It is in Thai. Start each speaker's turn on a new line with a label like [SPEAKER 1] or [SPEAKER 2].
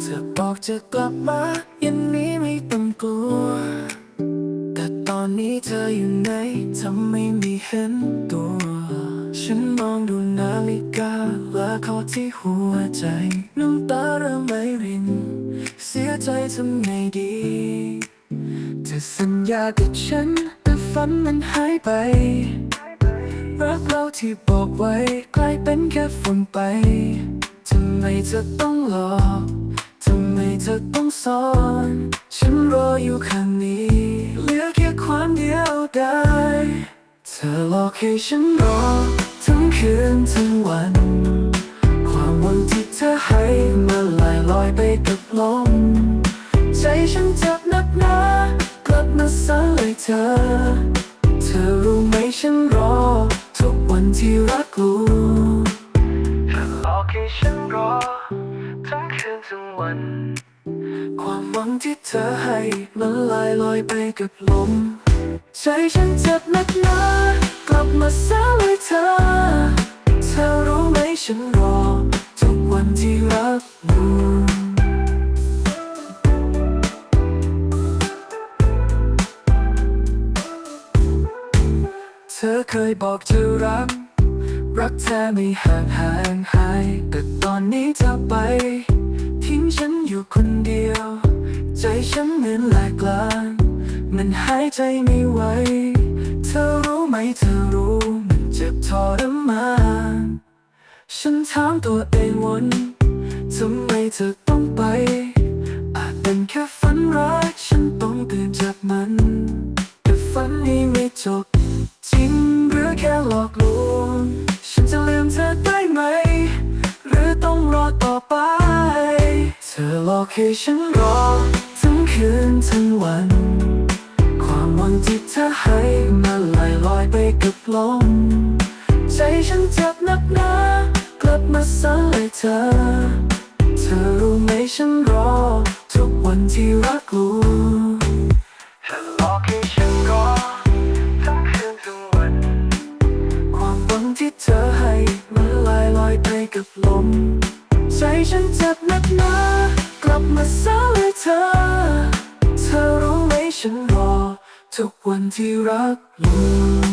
[SPEAKER 1] เธอบอกจะกลับมาเย็นนี้ไม่ต้องกลัว แต่ตอนนี้เธออยู่ไหนทำไม่มีเห็นตัว ฉันมองดูนาฬิกาและเขาที่หัวใจน้ำตาเริ่มไหลริน เสียใจทำไงดีเธอสัญญากับฉันแต่ฝันมันหายไป รักเราที่บอกไว้กลายเป็นแค่ฝุ่นไป ทำไมเธอต้องหลอกทำไมเธอต้องซ่อน ฉันรออยู่ข้างนี้เหลือแค่ความเดียวได้เธอหลอกให้ฉันรอ ทั้งคืนทั้งวัน ความหวังที่เธอให้มาลายลอยไปกับลมใจฉันเจ็บนักหนากลับมาสายเลยเธอ เธอรู้ไหมฉันรอันที่รักลูเธอหลอกให้ฉันรอ ทั้งคืนทั้งวัน ความหวังที่เธอให้มันลายลอยไปกับลม ใจฉันเจ็บนักหนากลับมาสายเลยเธอ เธอรู้ไหมฉันรอ ทุกวันที่รักลูเธอเคยบอกเธอรัก รักแท้ไม่ห่างห่างหาย แต่ตอนนี้เธอไป ทิ้งฉันอยู่คนเดียว ใจฉันเหมือนแหลกลานมันหายใจไม่ไหว เธอรู้ไหมเธอรู้มันเจ็บทรมานฉันถามตัวเองวนทำไมเธอต้องไป อาจเป็นแค่ฝันร้าย ธอหลอกให้ฉันรอทั้งคืนทั้งวัน ความหวังที่เธอให้มาลอยลอยไปกับลมใจฉันเจ็บนักหนากลับมาสลายเธอ เธอรู้ไหมฉันรอ ทุกวันที่รักลูเธอหลอกให้ฉันรอทั้งคืนทั้งวัน ความหวังที่เธอให้มันลอยลอยไปกับลม ใจฉันเจ็บนักหนากลับมาสายเธอ เธอรู้ไหมฉันรอ ทุกวันที่รักลู